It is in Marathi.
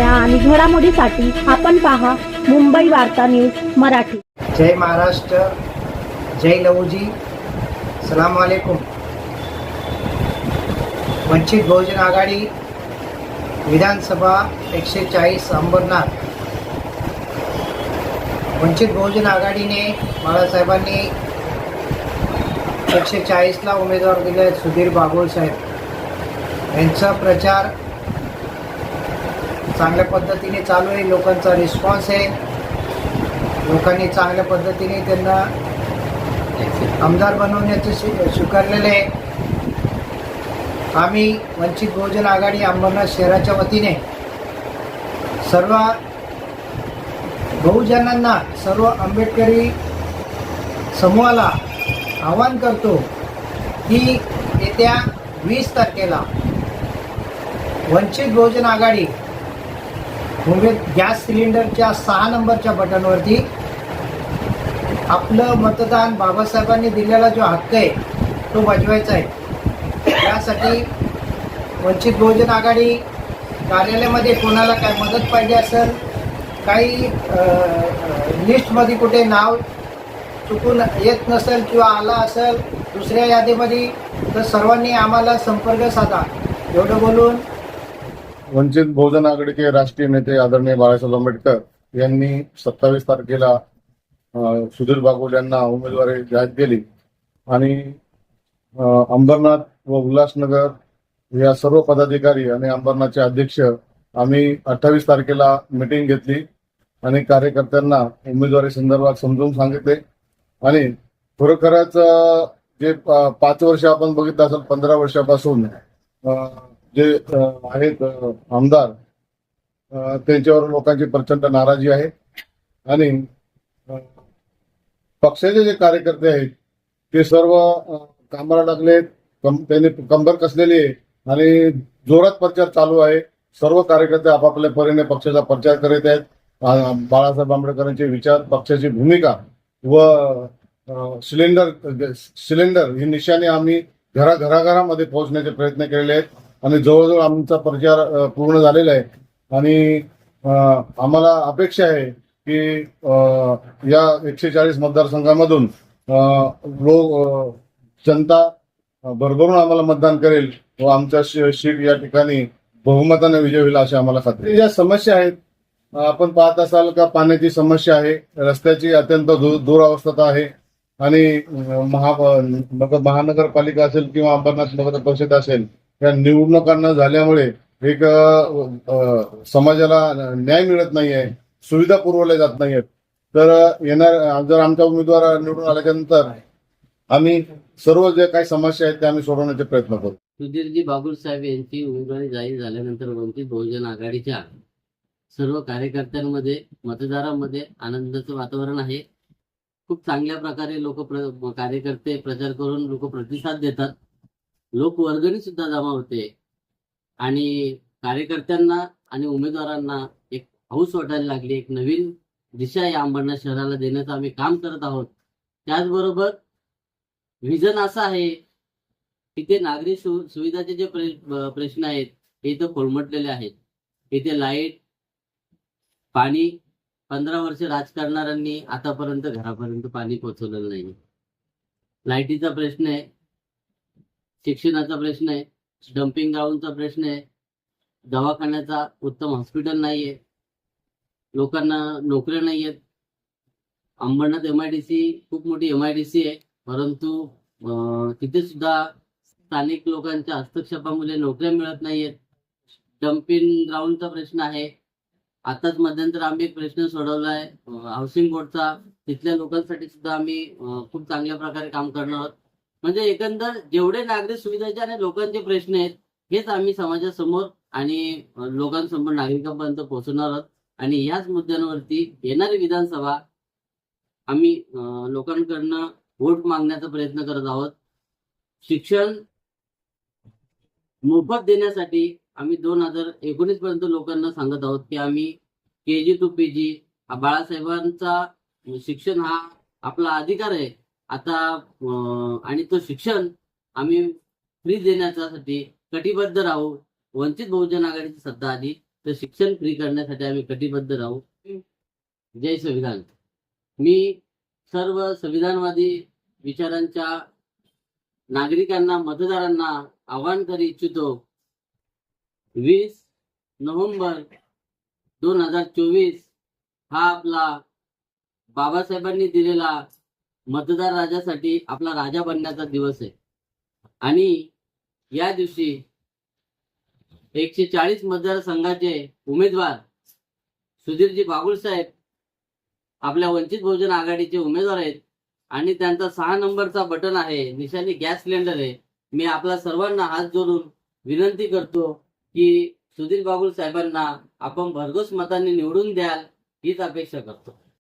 बातम्या आणि घडामोडीसाठी आपण पहा मुंबई वार्ता न्यूज मराठी. जय महाराष्ट्र जय लहूजी सलाम वालेकुम वंचित बहुजन आघाडी विधानसभा एकशे चाळीस अंबरनाथ. वंचित बहुजन आघाडीने बाळासाहेबांनी एकशे चाळीसला उमेदवार दिले सुधीर बागोल साहेब. यांचा प्रचार चांगल्या पद्धतीने चालू आहे. लोकांचा रिस्पॉन्स आहे. लोकांनी चांगल्या पद्धतीने त्यांना आमदार बनवण्याचे स्वी- स्वीकारलेले आहे. आम्ही वंचित बहुजन आघाडी अंबरनाथ शहराच्या वतीने सर्व बहुजनांना सर्व आंबेडकरी समूहाला आवाहन करतो की येत्या वीस तारखेला वंचित बहुजन आघाडी म्हणजे गॅस सिलेंडरच्या सहा नंबरच्या बटनवरती आपलं मतदान बाबासाहेबांनी दिलेला जो हक्क आहे तो बजवायचा आहे. त्यासाठी वंचित बहुजन आघाडी कार्यालयामध्ये कोणाला काय मदत पाहिजे असेल काही लिस्टमध्ये कुठे नाव चुकून येत नसेल किंवा आला असेल दुसऱ्या यादीमध्ये तर सर्वांनी आम्हाला संपर्क साधा. एवढं बोलून वंचित बहुजन आघाडीचे राष्ट्रीय नेते आदरणीय बाळासाहेब आंबेडकर यांनी सत्तावीस तारखेला सुधीर बागोल यांना उमेदवारी जाहीर केली. आणि अंबरनाथ व उल्हासनगर या सर्व पदाधिकारी आणि अंबरनाथचे अध्यक्ष आम्ही अठ्ठावीस तारखेला मिटिंग घेतली आणि कार्यकर्त्यांना उमेदवारी संदर्भात समजून सांगितले. आणि खरोखरच जे पाच वर्ष आपण बघितलं असेल पंधरा वर्षापासून जे आहेत आमदार त्यांच्यावर लोकांची प्रचंड नाराजी आहे. आणि पक्षाचे जे कार्यकर्ते आहेत ते सर्व कामाला लागलेत त्यांनी कंबर कसलेली आहे. आणि जोरात प्रचार चालू आहे. सर्व कार्यकर्ते आपापल्या परीने पक्षाचा प्रचार करीत आहेत. बाळासाहेब आंबेडकरांचे विचार पक्षाची भूमिका व सिलेंडर सिलेंडर ही निशाने आम्ही घरा घराघरामध्ये पोहोचण्याचे प्रयत्न केलेले आहेत. आणि जवळजवळ आमचा प्रचार पूर्ण झालेला आहे. आणि आम्हाला अपेक्षा आहे की या एकशे चाळीस मतदारसंघामधून लोक जनता भरभरून आम्हाला मतदान करेल व आमचा शीट या ठिकाणी बहुमताने विजय होईल अशी आम्हाला खात्री ज्या समस्या आहेत. आपण पाहत असाल का पाण्याची समस्या आहे. रस्त्याची अत्यंत दु- दुरावस्था आहे. आणि महा नगर- महानगरपालिका असेल किंवा अंबरनाथ नगर परिषद असेल या निवडणुकांना झाल्यामुळे एक समाजाला न्याय मिळत नाहीये सुविधा पुरवल्या जात नाहीयेत. तर येणार जर आमचा उमेदवार निवडून आल्याच्यानंतर आम्ही सर्व जे काही समस्या आहेत त्या आम्ही सोडवण्याचे प्रयत्न करू. सुधीरजी बाबूर साहेब यांची उमेदवारी जाहीर झाल्यानंतर वंचित बहुजन आघाडीच्या सर्व कार्यकर्त्यांमध्ये मतदारांमध्ये आनंदाचं वातावरण आहे. खूप चांगल्या प्रकारे लोक प्र कार्यकर्ते प्रचार करून लोक प्रतिसाद देतात. लोक वर्गणी सुद्धा जमा होते. आणि कार्यकर्त्यांना आणि उमेदवारांना एक हौस वाटायला लागली. एक नवीन दिशा या अंबरनाथ शहराला देण्याचं आम्ही काम करत आहोत. त्याचबरोबर विजन असं आहे इथे नागरी सु- सुविधाचे जे प्रश्न आहेत ते इथं कोलमटलेले आहेत. इथे लाइट पाणी पंधरा वर्ष राजकारणाऱ्यांनी आतापर्यंत घरापर्यंत पाणी पोहोचवलेलं नाही लाईटीचा प्रश्न आहे. शिक्षणाचा प्रश्न आहे डम्पिंग ग्राउंडचा प्रश्न आहे दवाखान्याचा उत्तम हॉस्पिटल नाहीये लोकांना नोकऱ्या नाही आहेत Ambernath M I D C खूप मोठी एम आय डी सी आहे परंतु तिथे सुद्धा स्थानिक लोकांच्या हस्तक्षेपामुळे नोकऱ्या मिळत नाहीयेत. डम्पिंग ग्राउंडचा प्रश्न आहे. आताच मध्यंतर आम्ही एक प्रश्न सोडवला आहे हाऊसिंग बोर्डचा तिथल्या लोकांसाठी सुद्धा आम्ही खूप चांगल्या प्रकारे काम करणार आहोत. म्हणजे एकंदर जेवढे नागरिक सुविधाचे आणि लोकांचे प्रश्न आहेत हेच आम्ही समाजासमोर आणि लोकांसमोर नागरिकांपर्यंत पोहोचवणार आहोत. आणि याच मुद्द्यांवरती येणारी विधानसभा आम्ही लोकांकडनं वोट मागण्याचा प्रयत्न करत आहोत. शिक्षण मोफत देण्यासाठी आम्ही दोन हजार एकोणीस पर्यंत लोकांना सांगत आहोत की आम्ही के जी टू पी जी हा बाळासाहेबांचा शिक्षण हा आपला अधिकार आहे. आता आणि तो शिक्षण आम्ही फ्री देण्यासाठी कटिबद्ध राहू. वंचित बहुजन आघाडीची सत्ता आली तर शिक्षण फ्री करण्यासाठी आम्ही कटिबद्ध राहू. जय संविधान. मी सर्व संविधानवादी विचारांच्या नागरिकांना मतदारांना आवाहन करू इच्छितो. वीस नोव्हेंबर दोन हजार चोवीस हा आपला बाबासाहेबांनी दिलेला मतदार राजासाठी आपला राजा बनण्याचा दिवस आहे. आणि या दिवशी एकशे चाळीस मतदारसंघाचे उमेदवार सुधीरजी बागुलसाहेब आपल्या वंचित बहुजन आघाडीचे उमेदवार आहेत. आणि त्यांचा सहा नंबरचा बटन आहे निशाणी गॅस सिलेंडर आहे. मी आपल्या सर्वांना हात जोडून विनंती करतो की सुधीर बागुल साहेबांना आपण भरघोस मतांनी निवडून द्याल हीच अपेक्षा करतो.